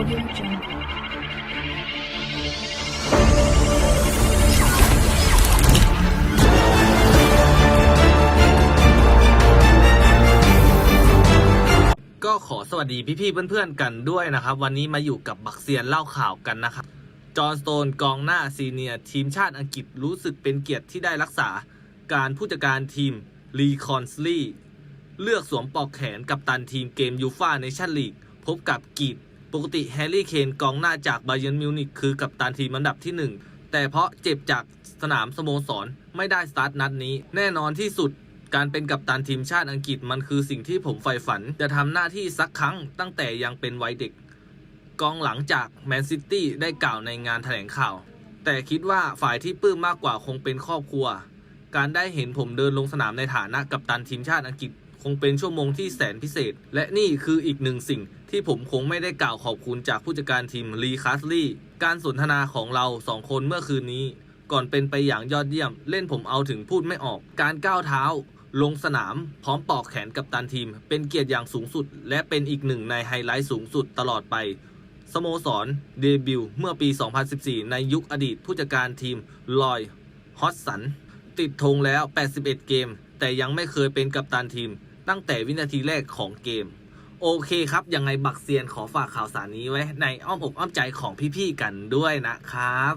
Audio Jungle. ก็ขอสวัสดีพี่ๆเพื่อนๆกันด้วยนะครับ วันนี้มาอยู่กับบักเซียนเล่าข่าวกันนะครับ จอห์นสโตนกองหน้าซีเนียร์ทีมชาติอังกฤษรู้สึกเป็นเกียรติที่ได้รักษาการผู้จัดการทีมลีคอนสลีเลือกสวมปลอกแขนกับตันทีมเกมยูฟาในชั่นลีก พบกับกีด ปกติแฮร์รี่เคนกองหน้าจากบาเยร์นมิวนิกคือกับตันทีมอันดับที่หนึ่งแต่เพราะเจ็บจากสนามสโมสรไม่ได้สตาร์ทนัดนี้ แน่นอนที่สุดการเป็นกัปตันทีมชาติอังกฤษมันคือสิ่งที่ผมใฝ่ฝัน จะทำหน้าที่สักครั้งตั้งแต่ยังเป็นวัยเด็ก กองหลังจากแมนซิตี้ได้กล่าวในงานแถลงข่าว แต่คิดว่าฝ่ายที่ปลื้มมากกว่าคงเป็นครอบครัว การได้เห็นผมเดินลงสนามในฐานะกัปตันทีมชาติอังกฤษ คงเป็นชั่วโมงที่แสนพิเศษ และนี่คืออีกหนึ่งสิ่งที่ผมคงไม่ได้กล่าวขอบคุณจากผู้จัดการทีมลีคาสลีการสนทนาของเราสองคนเมื่อคืนนี้ ก่อนเป็นไปอย่างยอดเยี่ยม เล่นผมเอาถึงพูดไม่ออก การก้าวเท้า ลงสนามพร้อมปอกแขนกับตันทีม เป็นเกียรติอย่างสูงสุด และเป็นอีกหนึ่งในไฮไลท์สูงสุดตลอดไปสโมสรเดบิวต์เมื่อปี 2014 ในยุคอดีตผู้จัดการทีมลอยฮอตสัน ติดธงแล้ว 81 เกม แต่ยังไม่เคยเป็นกัปตันทีม ตั้งแต่วินาทีแรกของเกม โอเคครับ ยังไงบักเซียนขอฝากข่าวสารนี้ไว้ในอ้อมอกอ้อมใจของพี่ๆกันด้วยนะครับ